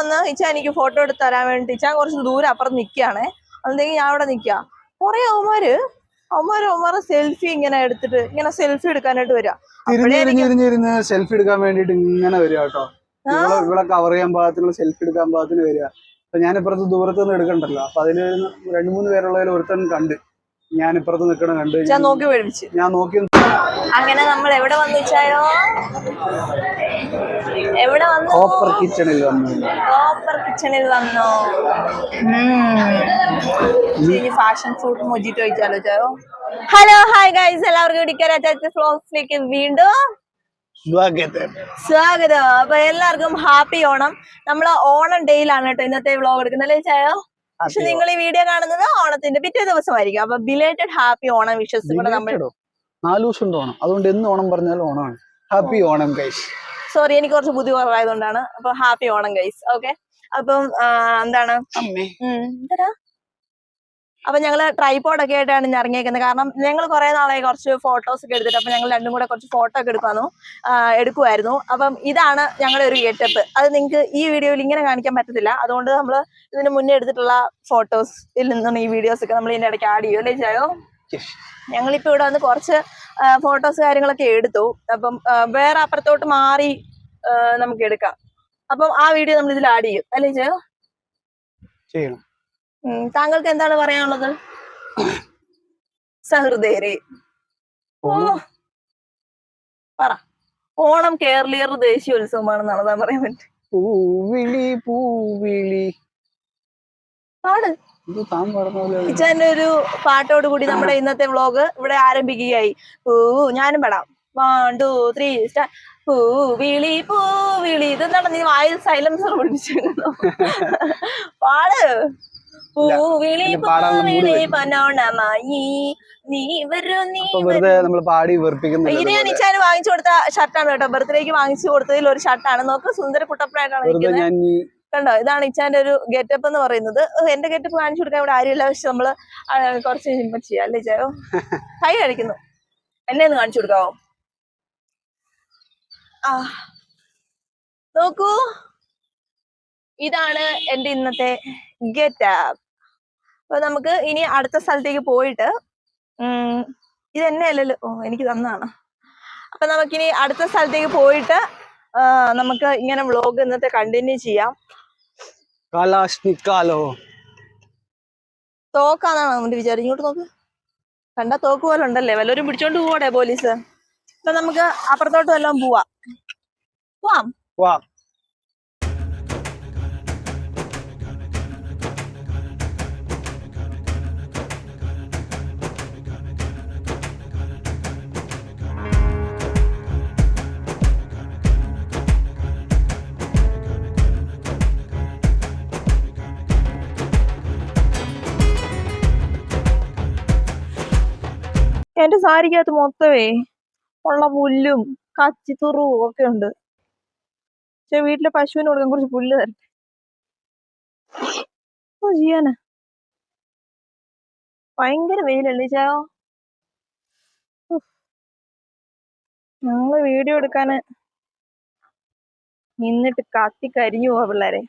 വന്ന് ഇച്ച എനിക്ക് ഫോട്ടോ എടുത്ത് തരാൻ വേണ്ടി ഇച്ചാൻ കുറച്ച് ദൂരം അപ്പുറത്ത് നിൽക്കുകയാണേ. അതെന്തെങ്കിലും ഞാൻ അവിടെ നിൽക്കുക. കുറേ അവന്മാര് അവന്മാര് അവന്മാരെ സെൽഫി ഇങ്ങനെ എടുത്തിട്ട് ഇങ്ങനെ സെൽഫി എടുക്കാനായിട്ട് വരിക. സെൽഫി എടുക്കാൻ വേണ്ടിട്ട് ഇങ്ങനെ വരിക കേട്ടോ. ഇവിടെ കവർ ചെയ്യാൻ പാകത്തിനുള്ള സെൽഫി എടുക്കാൻ പാകത്തിന് വരിക. അപ്പൊ ഞാൻ ഇപ്പുറത്ത് ദൂരത്ത് നിന്ന് എടുക്കണ്ടല്ലോ. അപ്പൊ അതിൽ രണ്ടു മൂന്ന് പേരുള്ളതിൽ ഒരുത്തൻ കണ്ട്. ഞാൻ ഇപ്പുറത്ത് നിൽക്കണ കണ്ട് ഞാൻ നോക്കി ഞാൻ നോക്കി അങ്ങനെ നമ്മൾ എവിടെ വന്നു വെച്ചായോ എവിടെ വന്നു? ഓപ്പർ കിച്ചണിൽ വന്നു. ഓപ്പർ കിച്ചണിൽ വന്നു. ഇനി ഫാഷൻ ഫ്രൂട്ട് മൊജിറ്റോ വെച്ചാലോ ചായോ? ഹലോ ഹായ് ഗൈസ് എല്ലാവർക്കും ഇടിക്കര ഫ്ലോസിലേക്ക് വീണ്ടും സ്വാഗതം. സ്വാഗതം. അപ്പൊ എല്ലാവർക്കും ഹാപ്പി ഓണം. നമ്മൾ ഓണം ഡേയിലാണ് കേട്ടോ ഇന്നത്തെ വ്ലോഗ് എടുക്കുന്നത് അല്ലേ ചായോ? പക്ഷെ നിങ്ങൾ ഈ വീഡിയോ കാണുന്നത് ഓണത്തിന്റെ പിറ്റേ ദിവസമായിരിക്കും. അപ്പൊ ബിലേറ്റഡ് ഹാപ്പി ഓണം വിഷസ് കൂടെ നമ്മൾ? നാല് ദിവസം ഉണ്ട് ഓണം അതുകൊണ്ട് എന്ന് ഓണം പറഞ്ഞാലും ഓണമാണ്. ഹാപ്പി ഓണം ഗൈസ് സോറി എനിക്ക് കുറച്ച് ബുദ്ധി കുറവായതുകൊണ്ടാണ് അപ്പൊ ഹാപ്പി ഓണം ഗൈസ് ഓക്കെ അപ്പം എന്താണ്? അപ്പൊ ഞങ്ങൾ ട്രൈപോഡ് ഒക്കെ ആയിട്ടാണ് ഇന്ന് ഇറങ്ങിയേക്കുന്നത്. കാരണം ഞങ്ങൾ കുറെ നാളായി കുറച്ച് ഫോട്ടോസ് ഒക്കെ എടുത്തിട്ട് അപ്പൊ ഞങ്ങൾ രണ്ടും കൂടെ കുറച്ച് ഫോട്ടോ ഒക്കെ എടുക്കാന്നു എടുക്കുമായിരുന്നു അപ്പം ഇതാണ് ഞങ്ങളുടെ ഒരു ഗെറ്റപ്പ് അത് നിങ്ങൾക്ക് ഈ വീഡിയോയിൽ ഇങ്ങനെ കാണിക്കാൻ പറ്റത്തില്ല. അതുകൊണ്ട് നമ്മൾ ഇതിന് മുന്നേ എടുത്തിട്ടുള്ള ഫോട്ടോസിൽ നിന്നാണ് ഈ വീഡിയോസ് ഒക്കെ നമ്മൾ ഇതിന്റെ ഇടയ്ക്ക് ആഡ് ചെയ്യും അല്ലേ ചായോ Yes. ഞങ്ങളിപ്പോ ഇവിടെ വന്ന് കുറച്ച് ഫോട്ടോസ് കാര്യങ്ങളൊക്കെ എടുത്തു. അപ്പം വേറെ അപ്പുറത്തോട്ട് മാറി നമുക്ക് എടുക്കാം. അപ്പം ആ വീഡിയോ നമ്മൾ ഇതിൽ ആഡ് ചെയ്യും. അല്ലേ ചായോ ചെയ്യണം. താങ്കൾക്ക് എന്താണ് പറയാനുള്ളത്? സഹൃദയരെ. ഓ പറ. ഓണം കേരളീയർ ദേശീയോത്സവമാണെന്നാണ് താൻ പറയാൻ പറ്റും പൂവിളി പൂവിളി. പാട്. ഒരു പാട്ടോട് കൂടി നമ്മുടെ ഇന്നത്തെ വ്ളോഗ് ഇവിടെ ആരംഭിക്കുകയായി. ഊ ഞാനും പെടാം. വൺ ടു ത്രീ സ്റ്റാർ പൂ വിളി പൂ വിളി. ഇതെന്താണ് നീ വായിൽ സൈലൻസർ പിടിപ്പിച്ചിരുന്നു പാട്. പൂ വിളി എനിക്ക് പൂ പാടാനുള്ള mood വിളി പനോണമായി. നീ വരൂ നീ വെറുതെ നമ്മൾ പാടി ഇത് ഞാൻ ഇച്ചാന് വാങ്ങിച്ചു കൊടുത്ത ഷർട്ടാണ് കേട്ടോ. ബർത്ത്ഡേക്ക് വാങ്ങിച്ചു കൊടുത്തതിൽ ഒരു ഷർട്ടാണ് നോക്ക് സുന്ദര കുട്ടപ്പനായിട്ടാണ് ഞാൻ കണ്ടോ? ഇതാണ് ഇച്ചാന്റെ ഒരു ഗെറ്റപ്പ് എന്ന് പറയുന്നത്. എന്റെ ഗെറ്റപ്പ് കാണിച്ചു കൊടുക്കാൻ ഇവിടെ ആരുമില്ല. പക്ഷെ നമ്മൾ കുറച്ച് ഹിമ്മ ചെയ്യാം. അല്ലേ ചായോ കൈ കഴിക്കുന്നു എന്നെ ഒന്ന് കാണിച്ചു കൊടുക്കാവോ? ആ. നോക്കൂ. ഇതാണ് എന്റെ ഇന്നത്തെ ഗെറ്റപ്പ് അപ്പൊ നമുക്ക് ഇനി അടുത്ത സ്ഥലത്തേക്ക് പോയിട്ട് ഉം, ഇത് എന്നെ അല്ലല്ലോ. ഓ എനിക്ക് തന്നാണ് അപ്പൊ നമുക്കിനി അടുത്ത സ്ഥലത്തേക്ക് പോയിട്ട് നമുക്ക് ഇങ്ങനെ വ്ളോഗ് ഇന്നത്തെ കണ്ടിന്യൂ ചെയ്യാം. കാലാഷ്നിക്കാലോ തോക്കാന്നാണ് നമ്മുടെ വിചാരം? ഇങ്ങോട്ട് നോക്ക്. കണ്ട തോക്ക് പോലെ ഉണ്ടല്ലേ? വല്ലവരും പിടിച്ചോണ്ട് പോവാടെ പോലീസ്. അപ്പൊ നമുക്ക് അപ്പുറത്തോട്ട് വല്ലതും പോവാം. പോവാം. എന്റെ സാരിക്കകത്ത് മൊത്തമേ ഉള്ള പുല്ലും കച്ചിത്തുറുവും ഒക്കെ ഉണ്ട്. പക്ഷെ വീട്ടിലെ പശുവിന് കൊടുക്കാൻ കുറച്ച് പുല്ല് തരട്ടെ? ഓ ചെയ്യാനാ ഭയങ്കര വെയിലല്ലേ ചായോ. ഞങ്ങൾ വീഡിയോ എടുക്കാന് നിന്നിട്ട് കത്തി കരിഞ്ഞു പോവാ പിള്ളേരെ.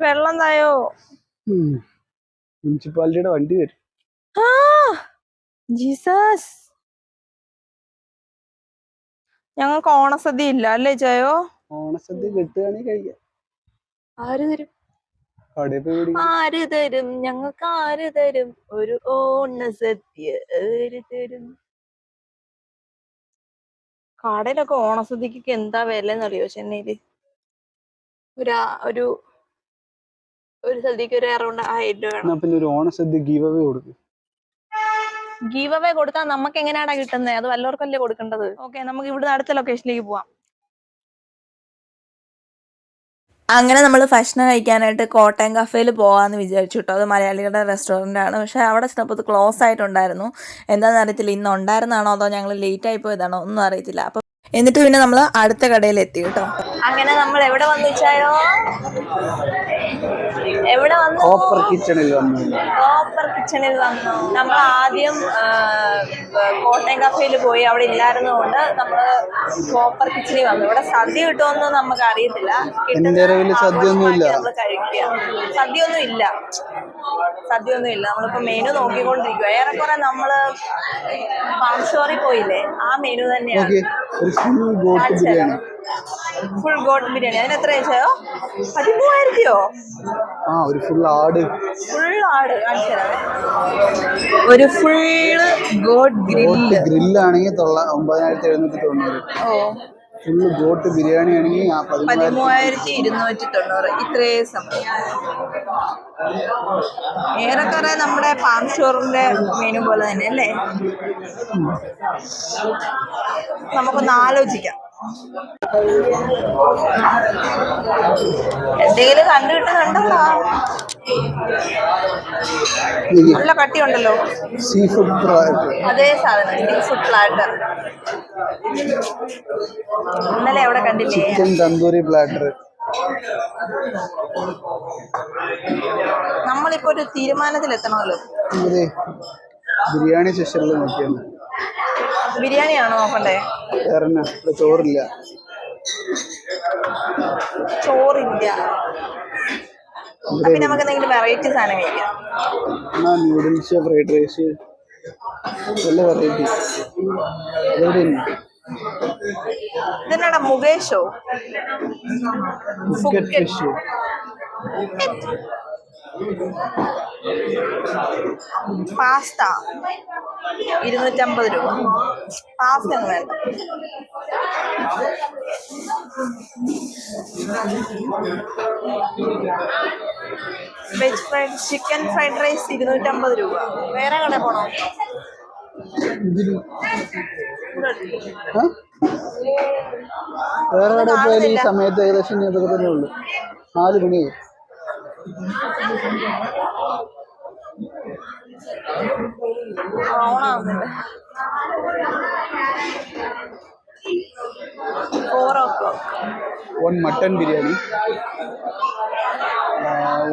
വെള്ളം തായോ? മുനിസിപ്പാലിറ്റിയുടെ വണ്ടി വരും. ജീസസ്. ഞങ്ങൾക്ക് ഓണസദ്യ ഇല്ല അല്ലേ ജയോ? ഓണസദ്യ കിട്ടുകയാണെങ്കിൽ കഴിക്കാം. ആര് തരും? ആര് തരും? ഞങ്ങൾക്ക് ആര് തരും? ഒരു ഓണസദ്യ ആര് തരും? കടയിലൊക്കെ ഓണസദ്യക്കൊക്കെ എന്താ വില എന്നറിയോ ചെന്നൈയിൽ? ഒരു ഒരു ഒരു സദ്യക്ക് ഒരു അറൗണ്ട് ആയിരം രൂപ വേണം. പിന്നെ ഒരു ഓണസദ്യ ഗീവ് അവേ കൊടുക്കും. ഗീവ് അവേ കൊടുത്താൽ നമുക്ക് എങ്ങനെയാടാ കിട്ടുന്നത് അത് വല്ലവർക്കല്ലേ കൊടുക്കേണ്ടത്? ഓക്കെ നമുക്ക് ഇവിടുന്ന് അടുത്ത ലൊക്കേഷനിലേക്ക് പോവാം. അങ്ങനെ നമ്മൾ ഭക്ഷണം കഴിക്കാനായിട്ട് കോട്ടയം കഫേയിൽ പോകാമെന്ന് വിചാരിച്ചു കേട്ടോ അത് മലയാളികളുടെ റെസ്റ്റോറന്റ് ആണ്. പക്ഷേ അവിടെ ചെന്നപ്പോൾ അത് ക്ലോസ് ആയിട്ടുണ്ടായിരുന്നു. എന്താണെന്ന് അറിയത്തില്ല. ഇന്ന് ഉണ്ടായിരുന്നാണോ അതോ ഞങ്ങൾ ലേറ്റ് ആയി പോയതാണോ? ഒന്നും അറിയത്തില്ല. അപ്പം എന്നിട്ട് പിന്നെ നമ്മൾ അടുത്ത കടയിൽ എത്തി കേട്ടോ. അങ്ങനെ നമ്മൾ എവിടെ വന്നു വെച്ചായോ എവിടെ വന്നു? ഓപ്പർ കിച്ചണിൽ വന്നു. ഓപ്പർ കിച്ചണിൽ വന്നു. നമ്മൾ ആദ്യം കോട്ടയം കഫേയിൽ പോയി. അവിടെ ഇല്ലായിരുന്നതുകൊണ്ട് നമ്മൾ ഓപ്പർ കിച്ചണിൽ വന്നു. ഇവിടെ സദ്യ കിട്ടുമെന്ന് നമുക്ക് അറിയത്തില്ല. സദ്യയൊന്നുമില്ല. നമ്മൾ കഴിക്കുക. സദ്യ ഒന്നും ഇല്ല. സദ്യ ഒന്നും ഇല്ല. നമ്മളിപ്പോ മെനു നോക്കിക്കൊണ്ടിരിക്കുക ഏറെക്കുറെ നമ്മൾ പാംഷോറിൽ പോയില്ലേ? ആ മെനു തന്നെയാണ്. Full goat biryani. Full goat biryani. അതിന് എത്ര വെച്ചോ പതിമൂവായിരത്തിയോ? ആ ഒരു ഫുൾ ആട്. ഫുൾ ആട് ഒരു ഫുള്ള് ഗോഡ് ഗ്രില്ല് ഗ്രില്ലാണെങ്കിൽ തൊള്ള ഒമ്പതിനായിരത്തി എഴുന്നൂറ്റി തൊണ്ണൂറ്. ഓ. ഫുള്ള് ഗോട്ട് ബിരിയാണി ആണെങ്കിൽ പതിമൂവായിരത്തി ഇരുന്നൂറ്റി തൊണ്ണൂറ് ഇത്രയും സമയം. ഏറെക്കുറെ നമ്മുടെ പാം ഷോറിന്റെ മെനു പോലെ തന്നെ അല്ലേ? നമുക്കൊന്ന് ആലോചിക്കാം. എന്തെങ്കിലും കണ്ടു കിട്ടുന്നുണ്ടോ നല്ല കട്ടിയുണ്ടല്ലോ. സീ ഫുഡ് അതേ സാധനം സീ ഫുഡ് പ്ലാറ്റർ ഇന്നലെ എവിടെ കണ്ടില്ലേ? ചിക്കൻ തന്തൂരി പ്ലാറ്റർ നമ്മളിപ്പോ ഒരു തീരുമാനത്തിലെത്തണമല്ലോ. എത്തണമല്ലോ ബിരിയാണി സെഷനിൽ നോക്കിയാണ്. ബിരിയാണിയാണോ നോക്കണ്ടേ? വേറെ? ഇവിടെ ചോറില്ല. ചോറില്ല. പിന്നെ നമുക്ക് എന്തെങ്കിലും വെറൈറ്റി സാധനം കഴിക്കാം. എന്നാ നൂഡിൽസ് ഫ്രൈഡ് റൈസ് നല്ല വെറൈറ്റി ഇതെന്നാടാ മുകേഷോ? Biscuit fish pasta. ഇരുന്നൂറ്റമ്പത് രൂപ. പാസ്ത വേണ്ട. Veg fried chicken fried rice ഇരുന്നൂറ്റമ്പത് രൂപ. വേറെ കട പോണോ? വേറെ കട പോയാലും ഈ സമയത്ത് ഏകദേശം ഇനി ഇതൊക്കെ തന്നെ ഉള്ളു. നാല് മണിയായി. ഓണാവുന്നുണ്ട് four o'clock one mutton biryani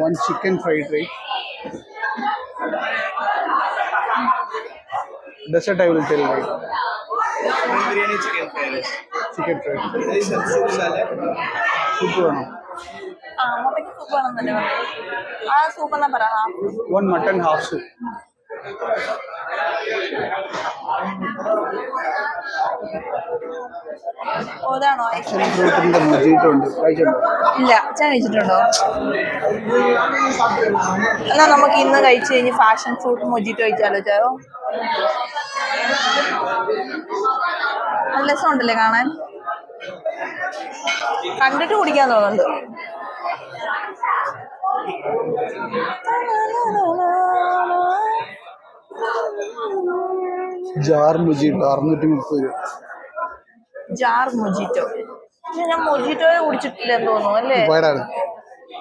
one chicken fried rice dessert I will tell biryani chicken fried rice. Chicken fried ആ മുട്ടയ്ക്ക് സൂപ്പ് വേണമെന്നല്ലേ ആ സൂപ്പ് എന്നാ പറ വൺ മട്ടൺ ഹാഫ് സൂപ്പ് ഇതാണോ ഇല്ല അച്ഛൻ കഴിച്ചിട്ടുണ്ടോ? എന്നാ നമുക്ക് ഇന്ന് കഴിച്ചു കഴിഞ്ഞ് ഫാഷൻ ഫ്രൂട്ട് മൊജിറ്റോ കഴിച്ചാലോ ചായോ? നല്ല രസമുണ്ടല്ലേ കാണാൻ? കണ്ടിട്ട് കുടിക്കാൻ തോന്നുന്നുണ്ട്. ജാർ മൊജീറ്റോ അറുന്നൂറ്റി മുപ്പത് രൂപ ജാർ മൊജിറ്റോ? പക്ഷെ ഞാൻ മൊജിറ്റോയെ കുടിച്ചിട്ടില്ലെന്ന് തോന്നുന്നു അല്ലേ?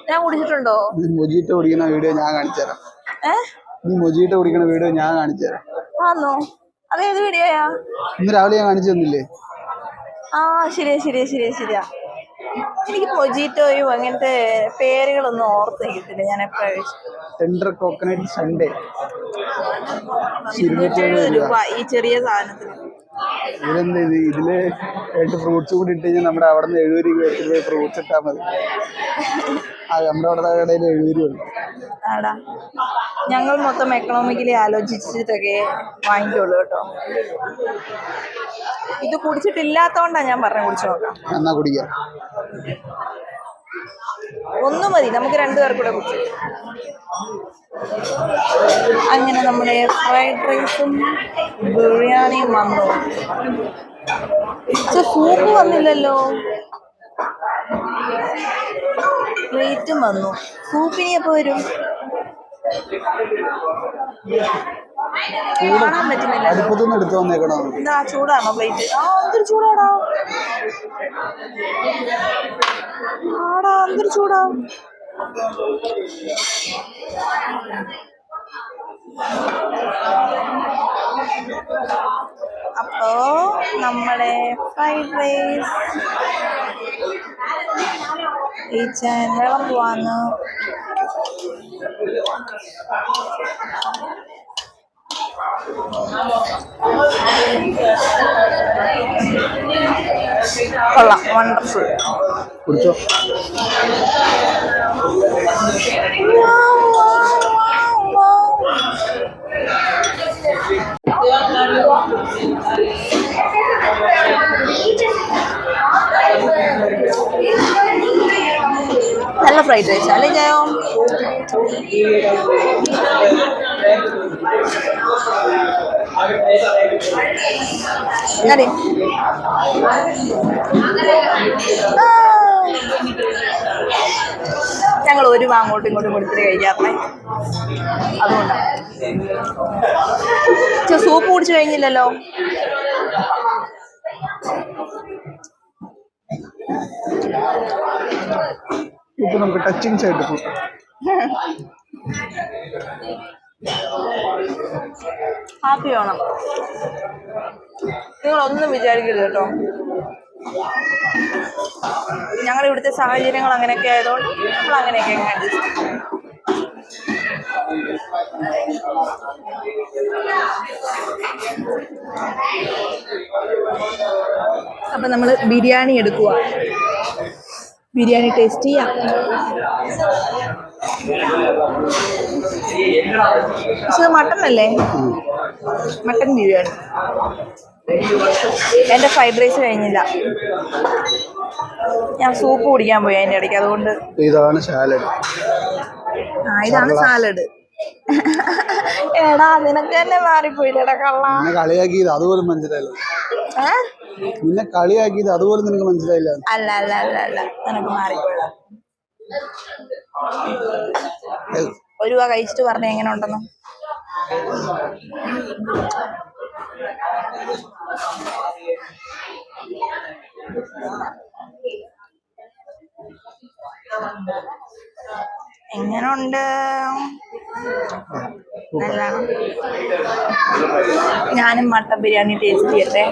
ഞാൻ കുടിച്ചിട്ടുണ്ടോ? നീ മൊജീറ്റോ കുടിക്കുന്ന വീഡിയോ ഞാൻ കാണിച്ചു തരാം. ഏ? നീ മൊജീറ്റോ കുടിക്കുന്ന വീഡിയോ ഞാൻ കാണിച്ചു തരാം. ആന്നോ? അതേത് വീഡിയോയാ ഇന്ന് രാവിലെ ഞാൻ കാണിച്ചു തന്നില്ലേ? ആ ശരിയാ ശരിയാ ശരിയാ ശരിയാ. എനിക്ക് മൊജീറ്റോയും അങ്ങനത്തെ പേരുകളൊന്നും ഓർത്ത് കിട്ടില്ല ഞാൻ എപ്പോഴും ടെൻഡർ കോക്കനട്ട് സൺഡേ രൂപ ഈ ചെറിയ സാധനത്തിന്. ഇതെന്ത് ഇത്? ഇതിൽ രണ്ട് ഫ്രൂട്ട്സ് കൂടി ഇട്ട് കഴിഞ്ഞാൽ നമ്മുടെ അവിടെ നിന്ന് എഴുപത് രൂപ എട്ട് രൂപ ഫ്രൂട്ട്സ് ഇട്ടാൽ മതി. ആ നമ്മുടെ അവിടെ കടയിൽ എഴുപത് രൂപ ഞങ്ങൾ മൊത്തം എക്കണോമിക്കലി ആലോചിച്ചിട്ടൊക്കെ വാങ്ങിക്കുള്ളൂ കേട്ടോ. ഇത് കുടിച്ചിട്ടില്ലാത്തോണ്ടാ ഞാൻ പറഞ്ഞു കുടിച്ചു നോക്കാം. എന്നാ കുടിക്കാം. ഒന്ന് മതി നമുക്ക് രണ്ടുപേർക്കും കൂടെ കുടിച്ചു. അങ്ങനെ നമ്മുടെ ഫ്രൈഡ് റൈസും ബിരിയാണിയും വന്നു. സൂപ്പ് വന്നില്ലല്ലോ. പ്ലേറ്റും വന്നു. സൂപ്പിനി എപ്പോ വരും? കാണാൻ പറ്റുന്നില്ലല്ലോ അടുപ്പത്തുനിന്ന് എടുത്തു വന്നേക്കണോ? എന്താ ചൂടാണോ പ്ലേറ്റ് ആ എന്തൊരു ചൂടാടാ. ആടാ എന്തൊരു ചൂടാ. അപ്പോ നമ്മുടെ ഫ്രൈഡ് റൈസ് ഈ ചാൻ വിളമ്പുവാന്ന് കൊള്ളാം വണ്ടർഫുൾ കുടിച്ചോ ഫ്രൈഡ് റൈസ് അല്ലേ ജയോ? ആ. ഞങ്ങൾ ഒരു അങ്ങോട്ടും ഇങ്ങോട്ടും കൊടുത്തിട്ട് കഴിക്കാറില്ലേ അതുകൊണ്ടാണ് സൂപ്പ് കുടിച്ചു കഴിഞ്ഞില്ലല്ലോ ഇപ്പൊ നമുക്ക് ടച്ചിങ്സ് ആയിട്ട് കൂട്ടാം ഹാപ്പി ഓണം നിങ്ങൾ ഒന്നും വിചാരിക്കരുത് കേട്ടോ. ഞങ്ങൾ ഇവിടുത്തെ സാഹചര്യങ്ങൾ അങ്ങനെയൊക്കെ ആയതുകൊണ്ട് നമ്മൾ അങ്ങനെയൊക്കെ അപ്പൊ നമ്മൾ ബിരിയാണി എടുക്കുക ബിരിയാണി ടേസ്റ്റ് ചെയ്യാം. പക്ഷെ മട്ടൺ അല്ലേ? മട്ടൺ ബിരിയാണി. എന്റെ ഫ്രൈഡ് റൈസ് കഴിഞ്ഞില്ല. ഞാൻ സൂപ്പ് കുടിക്കാൻ പോയി അതിന്റെ ഇടയ്ക്ക് അതുകൊണ്ട് ഇതാണ് സാലഡ് ആ ഇതാണ് സാലഡ് എടാ നിനക്ക് തന്നെ മാറിപ്പോയില്ലേടാ കള്ളാ. കളിയാക്കിയത് അതുപോലും മനസ്സിലായില്ല? നിന്നെ കളിയാക്കിയത് അതുപോലെ നിനക്ക് മനസ്സിലായില്ല. അല്ല അല്ല അല്ല അല്ല. നിനക്ക് മാറിപ്പോയതാ ഒരു രൂപ കഴിച്ചിട്ട് പറഞ്ഞ എങ്ങനെ ഉണ്ടെന്ന്? എങ്ങനുണ്ട്? നല്ല ഞാനും മട്ടൻ ബിരിയാണി ടേസ്റ്റ് ചെയ്യട്ടെ.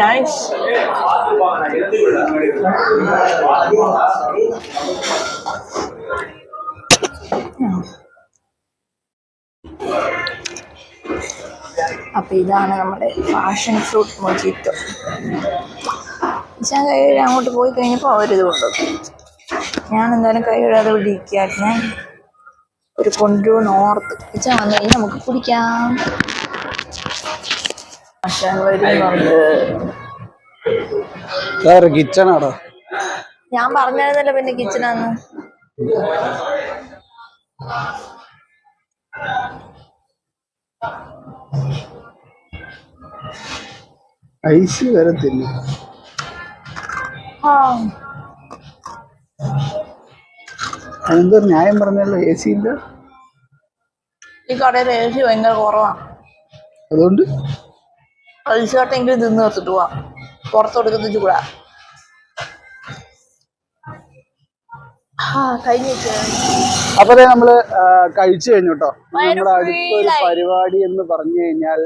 നൈസ് അപ്പൊ ഇതാണ് നമ്മുടെ ഫാഷൻ ഫ്രൂട്ട് മൊജിറ്റോ ഞാൻ കൈ അങ്ങോട്ട് പോയി കഴിഞ്ഞപ്പോൾ അവരിത് കൊണ്ടുവന്നു ഞാൻ എന്തായാലും കൈ കഴുകാതെ ഇവിടെ ഞാൻ ഒരു കൊണ്ടുവന്ന് നോർത്ത് ഇച്ച വന്നു കഴിഞ്ഞാൽ നമുക്ക് കുടിക്കാം. വരുന്നുണ്ട് കിച്ചണാടോ? ഞാൻ പറഞ്ഞായിരുന്നല്ലോ പിന്നെ കിച്ചണാന്ന്. ഐസി വരത്തില്ല. ഒരു ന്യായം പറഞ്ഞല്ലോ എ സി ഇല്ല? ഈ കടയിൽ എ സി ഭയങ്കര കുറവാണ് അതുകൊണ്ട്? പൈസട്ടെങ്കിലും തിന്ന് നിർത്തിട്ട് പോവാം. പുറത്ത് കൊടുക്കുന്ന ചൂടാ. അപ്പൊ നമ്മൾ കഴിച്ചു കഴിഞ്ഞു കേട്ടോ നമ്മുടെ അടുത്തൊരു. പരിപാടി എന്ന് പറഞ്ഞു കഴിഞ്ഞാൽ?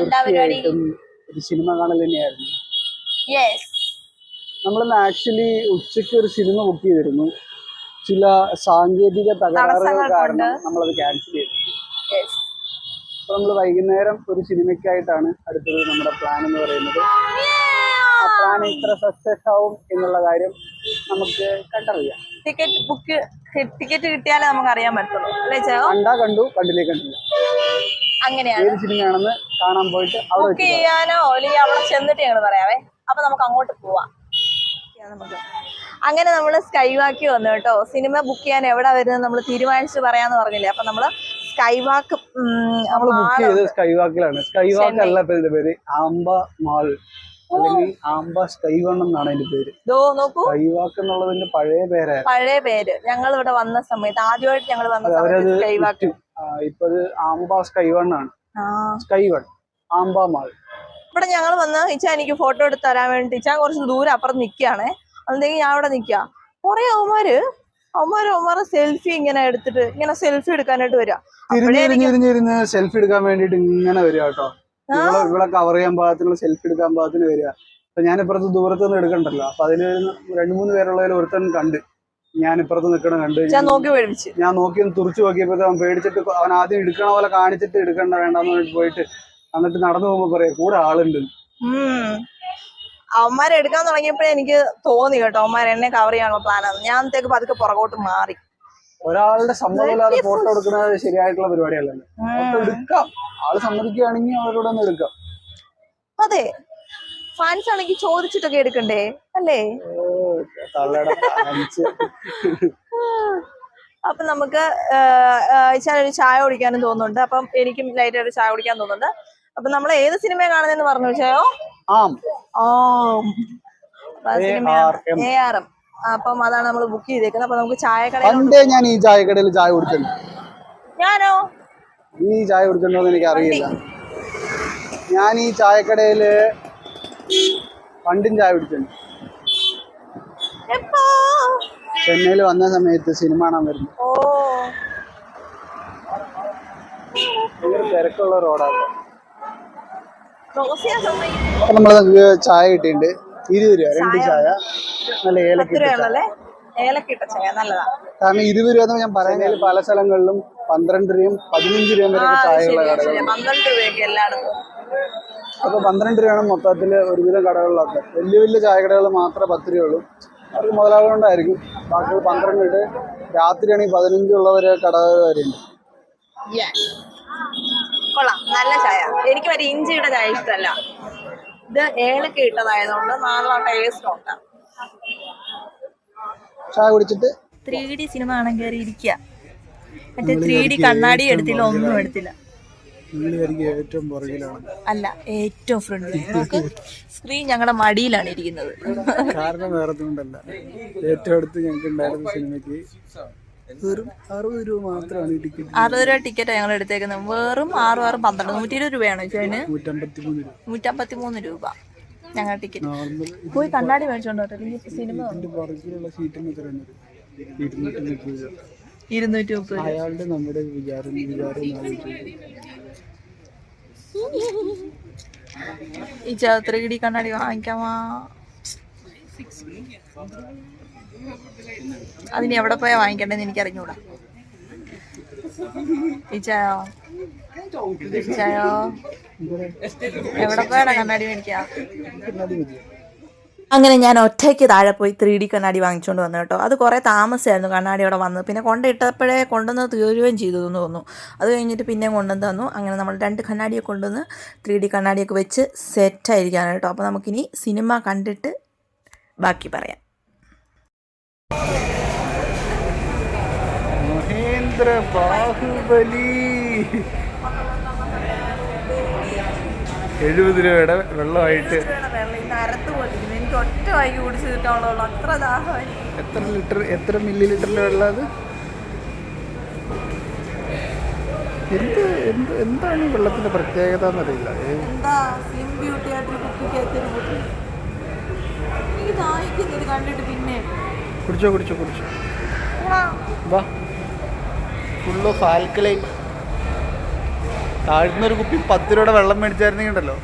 എന്താ? തീർച്ചയായിട്ടും ഒരു സിനിമ കാണൽ തന്നെയായിരുന്നു. നമ്മളിന്ന് ആക്ച്വലി ഉച്ചയ്ക്ക് ഒരു സിനിമ ബുക്ക് ചെയ്തിരുന്നു. ചില സാങ്കേതിക തകരാറുകൾ കാരണം. നമ്മളത് ക്യാൻസൽ ചെയ്തു. അപ്പൊ നമ്മൾ വൈകുന്നേരം ഒരു സിനിമയ്ക്കായിട്ടാണ് അടുത്തത് നമ്മുടെ പ്ലാൻ എന്ന് പറയുന്നത്. ആ പ്ലാൻ ഇത്ര സക്സസ് ആവും എന്നുള്ള കാര്യം നമുക്ക് കണ്ടറിയാം. ടിക്കറ്റ് ബുക്ക് ടിക്കറ്റ് കിട്ടിയാലേ നമുക്ക് അറിയാൻ പറ്റുള്ളൂ കണ്ടാ കണ്ടു കണ്ടില്ലേ കണ്ടില്ല. അങ്ങനെയാണ്. സിനിമയാണെന്ന് കാണാൻ പോയിട്ട് ബുക്ക് ചെയ്യാനോ അല്ലെങ്കിൽ അവിടെ ചെന്നിട്ട് ഞങ്ങൾ പറയാവേ. അപ്പൊ നമുക്ക് അങ്ങോട്ട് പോവാം. നമുക്ക് അങ്ങനെ നമ്മൾ സ്കൈ വാക്ക് വന്നു കേട്ടോ. സിനിമ ബുക്ക് ചെയ്യാൻ എവിടെ വരുന്നത് നമ്മൾ തീരുമാനിച്ചു പറയാന്ന് പറഞ്ഞില്ലേ? അപ്പൊ നമ്മൾ സ്കൈവാക്ക് ചെയ്തത് സ്കൈ വാക്കിലാണ് സ്കൈ വാക്ക് അല്ല പേര്. ആംബ മാൾ. അല്ലെങ്കിൽ ആംബാസ് കൈവണ്ണം എന്നാണ് അതിന്റെ പേര്. നോക്കൂ. കൈവാക്ക് എന്നുള്ളതിന്റെ പഴയ പേരാണ് പഴയ പേര്. ഞങ്ങൾ ഇവിടെ വന്ന സമയത്ത് ആദ്യമായിട്ട് ഞങ്ങൾ വന്ന സമയത്ത് സ്കൈ വാക്ക് വിറ്റു. ആ, ഇപ്പൊ ഇത് കൈവണ്ണാണ്. കൈവൺ ആംബാമാൾ. ഇവിടെ ഞങ്ങൾ വന്ന് ഇച്ച എനിക്ക് ഫോട്ടോ എടുത്ത് തരാൻ വേണ്ടി ഇച്ചാ കുറച്ച് ദൂരം അപ്പുറം നിൽക്കുകയാണേ അന്നേക്ക് ഞാൻ അവിടെ നിൽക്കുക കൊറേ അവന്മാര് അവന്മാര് അവന്മാരെ സെൽഫി ഇങ്ങനെ എടുത്തിട്ട് ഇങ്ങനെ സെൽഫി എടുക്കാനായിട്ട് വരിക സെൽഫി എടുക്കാൻ വേണ്ടിട്ട് ഇങ്ങനെ വരിക കേട്ടോ. ഇവിടെ ഇവിടെ കവർ ചെയ്യാൻ പാകത്തിനുള്ള സെൽഫി എടുക്കാൻ പാകത്തിന് വരിക. അപ്പൊ ഞാൻ ഇപ്പുറത്ത് ദൂരത്ത് നിന്ന് എടുക്കണ്ടല്ലോ. അപ്പൊ അതിൽ രണ്ടു മൂന്ന് പേരുള്ളതിൽ ഒരുത്തൻ കണ്ട്. ഞാൻ ഇപ്പുറത്ത് നിൽക്കണ കണ്ട് ഞാൻ നോക്കി തുറച്ചു നോക്കിയപ്പോ അവൻ പേടിച്ചിട്ട് അവൻ ആദ്യം എടുക്കണ പോലെ കാണിച്ചിട്ട് എടുക്കണ്ട വേണ്ടെന്ന് പറഞ്ഞിട്ട് പോയിട്ട് എന്നിട്ട് നടന്നു പോകുമ്പോ പറയാ കൂടെ ആളുണ്ട്. അവന്മാരെ എടുക്കാൻ തുടങ്ങിയപ്പോഴേ എനിക്ക് തോന്നി കേട്ടോ അവന്മാർ എന്നെ കവർ ചെയ്യാനുള്ള പ്ലാനാണ് ഞാൻ അന്നത്തേക്ക് പതുക്കെ പുറകോട്ട് മാറി. ഒരാളുടെ സമ്മതമില്ലാതെ ഫോട്ടോ എടുക്കുന്നത് ശരിയായിട്ടുള്ള പരിപാടിയല്ലല്ലോ. ഫോട്ടോ എടുക്കാം. ആൾ സമ്മതിക്കുകയാണെങ്കിൽ അവരോട് ഒന്ന് എടുക്കാം. അതെ. ഫാൻസ് ആണെങ്കിൽ ചോദിച്ചിട്ടൊക്കെ എടുക്കണ്ടേ? അല്ലേ? അപ്പൊ നമുക്ക് ഒരു ചായ കുടിക്കാനും തോന്നുന്നുണ്ട്. അപ്പം എനിക്കും ലൈറ്റ് ആയിട്ട് ചായ കുടിക്കാൻ തോന്നുന്നുണ്ട്. അപ്പൊ നമ്മൾ ഏത് സിനിമ കാണുന്നതെന്ന് പറഞ്ഞു വെച്ചായോ ആം. സിനിമ ARM. എ ആർ എം അപ്പം അതാണ് നമ്മൾ ബുക്ക് ചെയ്തേക്കുന്നത്. അപ്പൊ നമുക്ക് ചായ പണ്ടേ ഞാൻ ഈ ചായക്കടയിൽ ചായ കുടിച്ചിട്ടുണ്ട്. ഞാനോ? ഈ ചായ കുടിച്ചിട്ടുണ്ടോ എനിക്ക് അറിയില്ല ഞാൻ ഈ ചായക്കടയിൽ പണ്ടും ചായ കുടിച്ചിട്ടുണ്ട്. ചെന്നൈയിൽ വന്ന സമയത്ത് സിനിമ കാണാൻ വരുന്നു. തിരക്കുള്ള റോഡാണ് നമ്മൾ നമുക്ക് ചായ കിട്ടിയിട്ടുണ്ട്. ഇരുപത് രൂപ രണ്ട് ചായ. നല്ല ഏലക്കിട്ട ചായ. നല്ലതാ. കാരണം ഇരുപത് രൂപ എന്ന് ഞാൻ പറയുന്നതിൽ പല സ്ഥലങ്ങളിലും പന്ത്രണ്ട് രൂപയും പതിനഞ്ച് രൂപയും വരെ ചായയുള്ള കടകൾ. ശരിയാ പന്ത്രണ്ട് രൂപയൊക്കെ എല്ലായിടത്തും. അപ്പൊ പന്ത്രണ്ട് രൂപയാണ് മൊത്തത്തിൽ ഒരുവിധം കടകളിലൊക്കെ. വലിയ വലിയ ചായക്കടകൾ മാത്രമേ പത്ത് രൂപയുള്ളൂ. അവർക്ക് മുതലാളുകൊണ്ടായിരിക്കും ബാക്കി പന്ത്രണ്ട് ഇട്ട് രാത്രിയാണെങ്കിൽ പതിനഞ്ചുള്ളവരെ കടകൾ വരെയുണ്ട് കൊള്ളാം. നല്ല ചായ. എനിക്ക് വരെ ഇഞ്ചിയുടെ ചായ ഇഷ്ടമല്ല. ഇത് ഏലക്ക ഇട്ടതായതുകൊണ്ട് നല്ല ടേസ്റ്റ് ഉണ്ട് ചായ കുടിച്ചിട്ട്? ത്രീ ഡി സിനിമ കാണാൻ കയറി ഇരിക്കുക മറ്റേ ത്രീ ഡി കണ്ണാടി എടുത്തില്ല ഒന്നും എടുത്തില്ല. ഏറ്റവും അല്ല ഏറ്റവും ഫ്രണ്ട് നമുക്ക് സ്ക്രീൻ ഞങ്ങളുടെ മടിയിലാണ് ഇരിക്കുന്നത്. കാരണം വേറെ ഏറ്റവും അടുത്ത് ഞങ്ങൾക്ക് ഉണ്ടായിരുന്ന സിനിമയ്ക്ക് വെറും അറുപത് രൂപ മാത്രമാണ് ടിക്കറ്റ് അറുപത് രൂപ ടിക്കറ്റ് ഞങ്ങൾ എടുത്തേക്കുന്നത്. വെറും ആറും ആറും പന്ത്രണ്ട്. നൂറ്റി ഇരുപത് രൂപയാണോ നൂറ്റമ്പത്തി മൂന്ന് രൂപ ഞങ്ങൾ ടിക്കറ്റ് പോയി കണ്ണാടി മേടിച്ചോണ്ടോ സിനിമ ഇരുന്നൂറ്റി മുപ്പത് അയാളുടെ നമ്മുടെ വിചാരം വിചാരം ഈ ത്രീ ഡി കണ്ണാടി വാങ്ങിക്കാമാ? അതിന് എവിടെ പോയാ വാങ്ങിക്കണ്ടെന്ന് എനിക്ക് അറിഞ്ഞൂടാ എവിടെ അങ്ങനെ ഞാൻ ഒറ്റയ്ക്ക് താഴെ പോയി ത്രീ ഡി കണ്ണാടി വാങ്ങിച്ചുകൊണ്ട് വന്നു കേട്ടോ. അത് കുറേ താമസമായിരുന്നു കണ്ണാടി അവിടെ വന്നത് പിന്നെ കൊണ്ടിട്ടപ്പോഴേ കൊണ്ടുവന്ന് തീരുകയും ചെയ്തു എന്ന് തോന്നുന്നു. അത് കഴിഞ്ഞിട്ട് പിന്നെ കൊണ്ടുവന്ന് തന്നു. അങ്ങനെ നമ്മൾ രണ്ട് കണ്ണാടിയൊക്കെ കൊണ്ടുവന്ന് ത്രീ ഡി കണ്ണാടിയൊക്കെ വെച്ച് സെറ്റായിരിക്കാണ് കേട്ടോ. അപ്പോൾ നമുക്കിനി സിനിമ കണ്ടിട്ട് ബാക്കി പറയാം. മഹേന്ദ്ര ബാഹുബലി. എഴുപത് രൂപയുടെ വെള്ളമായിട്ട്. എത്ര ലിറ്റർ എത്ര മില്ലി ലിറ്ററിന്റെ വെള്ളം അത്? എന്ത് എന്ത് എന്താണ് ഈ വെള്ളത്തിന്റെ പ്രത്യേകത എന്നറിയില്ല. കുടിച്ചോ കുടിച്ചോ കുടിച്ചോ. വാ. ഫുൾ ഓഫ് ആൽക്കലൈൻ താഴ്ന്നൊരു കുപ്പി പത്ത് രൂപയുടെ വെള്ളം മേടിച്ചായിരുന്നെങ്കിൽ ഉണ്ടല്ലോ.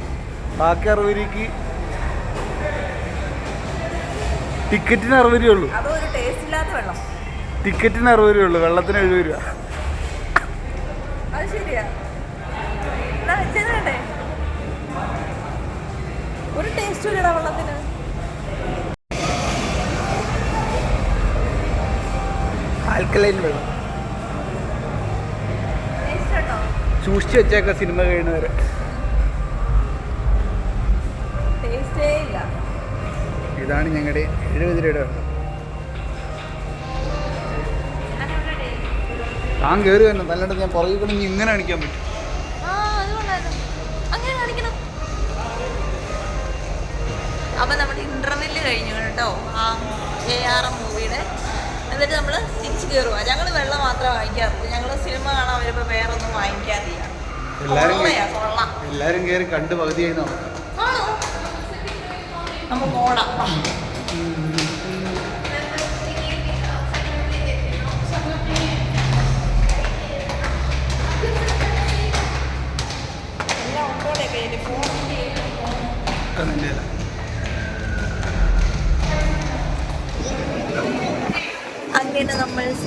ബാക്കി അറുപത് രൂപയ്ക്ക് ടിക്കറ്റിന് അറുപത് രൂപ ഉള്ളൂ. ടിക്കറ്റിന് അറുപത് രൂപ ഉള്ളൂ. വെള്ളത്തിന് എഴുപത് രൂപ. ഒരു ടേസ്റ്റ് ഇല്ലടാ വെള്ളത്തിന്. ആൽക്കലൈൻ വെള്ളം ടേസ്റ്റ് കേട്ടോ സൂക്ഷിച്ച് വെച്ചേക്ക സിനിമ കഴിയുന്നവരെ. ഇതാണ് ഞങ്ങളുടെ എഴുപത് രൂപയുടെ താൻ കയറി തന്നെ നല്ലത് ഞാൻ പുറകിൽ കൂടെ ഇങ്ങനെ കാണിക്കാൻ പറ്റും. അപ്പൊ നമ്മുടെ ഇന്റർവെൽ കഴിഞ്ഞു കേട്ടോ. ആ എ ആർ എം മൂവിയുടെ എന്നിട്ട് നമ്മൾ തിരിച്ചു കയറുക ഞങ്ങൾ വെള്ളം മാത്രമേ വാങ്ങിക്കാറുള്ളൂ. ഞങ്ങൾ സിനിമ കാണാൻ വരുമ്പോൾ വേറെ ഒന്നും വാങ്ങിക്കാറില്ല. എല്ലാരും കണ്ട് പകുതിയായി നമുക്ക് ഓടാം.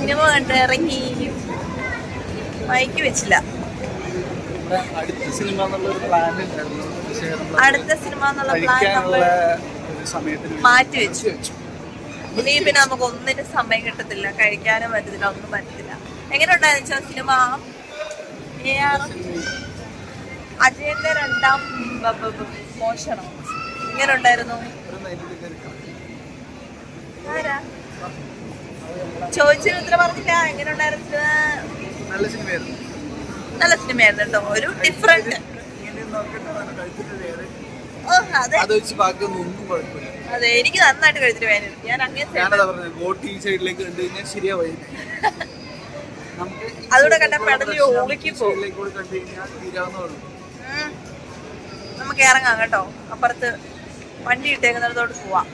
സിനിമ കണ്ട് ഇറങ്ങി മൈക്ക് വെച്ചില്ല. അടുത്ത സിനിമ എന്നുള്ള പ്ലാൻ അടുത്ത സിനിമ എന്നുള്ള പ്ലാൻ മാറ്റി വെച്ചു. ഇനി പിന്നെ നമുക്ക് ഒന്നിനും സമയം കിട്ടത്തില്ല. കഴിക്കാനും പറ്റത്തില്ല ഒന്നും പറ്റത്തില്ല. എങ്ങനെ ഉണ്ടായിരുന്നു വെച്ചാൽ സിനിമ? അജയന്റെ രണ്ടാം മോഷണം. എങ്ങനെ ഉണ്ടായിരുന്നു? ആരാ? ചോദിച്ചതിന് ഉത്തരം പറഞ്ഞില്ല എങ്ങനെ ഉണ്ടായിരുന്നു? നല്ല സിനിമയായിരുന്നു. നല്ല സിനിമയായിരുന്നു കേട്ടോ. ഒരു ഡിഫറെന്റ് അതെ. എനിക്ക് നന്നായിട്ട് കഴിച്ചിട്ട് വേദന ഞാൻ അങ്ങനെ ഞാനതാ പറഞ്ഞത് ബോട്ട് ഈ സൈഡിലേക്ക് കണ്ടു കഴിഞ്ഞാൽ ശരിയാവും നമുക്ക് ഈ അതുകൂടെ കണ്ട പെടലി പോകും. നമുക്ക് ഇറങ്ങാം കേട്ടോ. അപ്പുറത്ത് വണ്ടി ഇട്ടേക്കുന്നിടത്തോട്ട് പോവാം.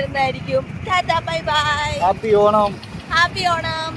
വരുന്നതായിരിക്കും. Tata bye bye. Happy Onam. Happy Onam.